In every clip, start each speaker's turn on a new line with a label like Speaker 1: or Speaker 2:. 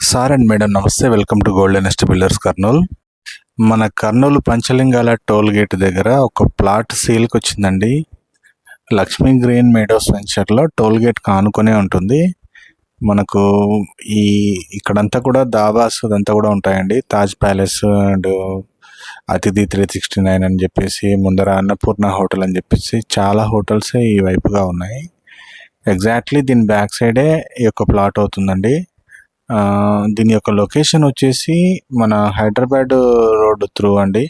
Speaker 1: Sir and madam నమస్తే. Welcome to golden ఎస్ట్ builders Kurnool మన కర్నూలు పంచలింగాల టోల్ గేట్ దగ్గర ఒక ప్లాట్ సేల్కి వచ్చిందండి. లక్ష్మీ గ్రీన్ మేడోస్ వెంచర్లో టోల్ గేట్ కానుకొనే ఉంటుంది. మనకు ఈ ఇక్కడంతా కూడా దాబాస్ అదంతా కూడా ఉంటాయండి. Taj palace and Atithi three sixty nine అని చెప్పేసి ముందర అన్నపూర్ణ హోటల్ అని చెప్పేసి చాలా హోటల్స్ ఈ వైపుగా ఉన్నాయి. ఎగ్జాక్ట్లీ దీని బ్యాక్ సైడే ఈ యొక్క ప్లాట్ అవుతుందండి. దీని యొక్క లొకేషన్ వచ్చేసి మన హైదరాబాద్ రోడ్ త్రూ అండి.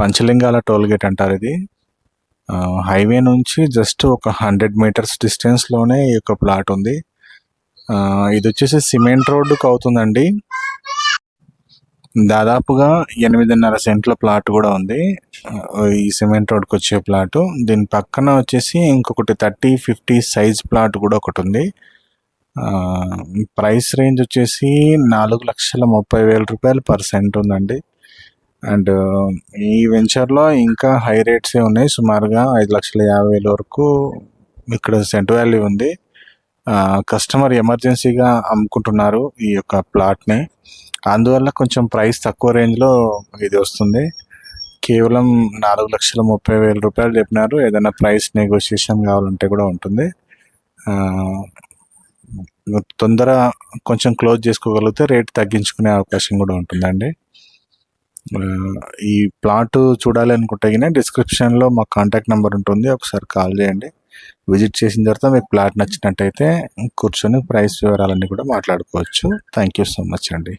Speaker 1: పంచలింగాల టోల్గేట్ అంటారు ఇది. హైవే నుంచి జస్ట్ ఒక హండ్రెడ్ మీటర్స్ డిస్టెన్స్లోనే ఈ యొక్క ప్లాట్ ఉంది. ఇది వచ్చేసి సిమెంట్ రోడ్డుకు అవుతుందండి. దాదాపుగా ఎనిమిదిన్నర సెంట్ల ప్లాట్ కూడా ఉంది. ఈ సిమెంట్ రోడ్కి వచ్చే ప్లాట్. దీని పక్కన వచ్చేసి ఇంకొకటి థర్టీ ఫిఫ్టీ సైజ్ ప్లాట్ కూడా ఒకటి ఉంది. ప్రైస్ రేంజ్ వచ్చేసి నాలుగు లక్షల ముప్పై వేల రూపాయలు పర్ సెంట్ ఉందండి. అండ్ ఈ వెంచర్లో ఇంకా హై రేట్సే ఉన్నాయి. సుమారుగా ఐదు లక్షల యాభై వేల వరకు ఇక్కడ సెంట్ వాల్యూ ఉంది. కస్టమర్ ఎమర్జెన్సీగా అమ్ముకుంటున్నారు ఈ యొక్క ప్లాట్ని. అందువల్ల కొంచెం ప్రైస్ తక్కువ రేంజ్లో ఇది వస్తుంది. కేవలం నాలుగు లక్షల ముప్పై వేల రూపాయలు చెప్పినారు. ఏదైనా ప్రైస్ నెగోషియేషన్ కావాలంటే కూడా ఉంటుంది. తొందర కొంచెం క్లోజ్ చేసుకోగలిగితే రేట్ తగ్గించుకునే అవకాశం కూడా ఉంటుందండి. ఈ ప్లాట్ చూడాలి అనుకుంటే కానీ డిస్క్రిప్షన్లో మా కాంటాక్ట్ నెంబర్ ఉంటుంది. ఒకసారి కాల్ చేయండి. విజిట్ చేసిన తర్వాత మీకు ప్లాట్ నచ్చినట్టయితే కూర్చొని ప్రైస్ వివరాలన్నీ కూడా మాట్లాడుకోవచ్చు. థ్యాంక్ యూ సో మచ్ అండి.